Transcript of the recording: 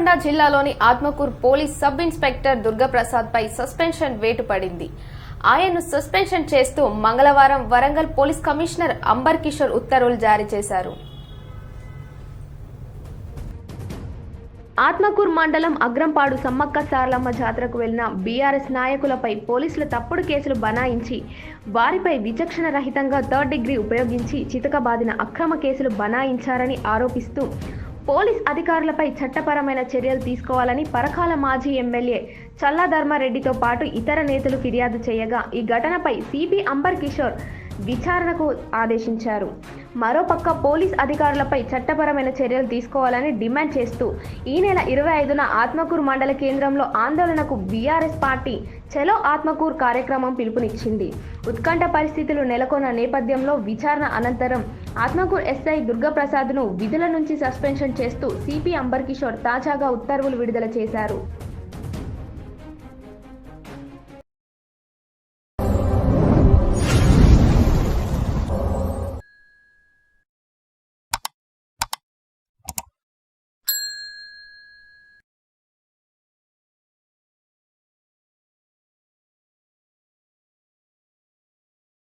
నల్గొండ జిల్లాలోని Atmakur police sub inspector Durgaprasad పై suspension వేటు పడింది. ఆయన్ను సస్పెన్షన్ చేస్తూ మంగళవారం వరంగల్ పోలీస్ కమిషనర్ అంబర్ కిషోర్ ఉత్తర్వులు జారీ చేశారు. ఆత్మకూర్ మండలం అగ్రంపాడు సమ్మక్క సారలమ్మ జాతరకు వెళ్ళిన బీఆర్ఎస్ నాయకులపై పోలీసులు తప్పుడు కేసులు బనాయించి వారిపై విచక్షణ రహితంగా థర్డ్ డిగ్రీ ఉపయోగించి చితకబాదిన అక్రమ కేసులు బనాయించారని ఆరోపిస్తూ పోలీస్ అధికారులపై చట్టపరమైన చర్యలు తీసుకోవాలని పరకాల మాజీ ఎమ్మెల్యే చల్లాధర్మారెడ్డితో పాటు ఇతర నేతలు ఫిర్యాదు చేయగా ఈ ఘటనపై సిపి అంబర్ కిషోర్ విచారణకు ఆదేశించారు. మరోపక్క పోలీస్ అధికారులపై చట్టపరమైన చర్యలు తీసుకోవాలని డిమాండ్ చేస్తూ ఈ నెల ఇరవై ఐదున ఆత్మకూరు మండల కేంద్రంలో ఆందోళనకు బీఆర్ఎస్ పార్టీ చలో ఆత్మకూరు కార్యక్రమం పిలుపునిచ్చింది. ఉత్కంఠ పరిస్థితులు నెలకొన్న నేపథ్యంలో విచారణ అనంతరం ఆత్మకూరు ఎస్ఐ దుర్గప్రసాద్ను విధుల నుంచి సస్పెన్షన్ చేస్తూ సిపి అంబర్ కిషోర్ తాజాగా ఉత్తర్వులు విడుదల చేశారు.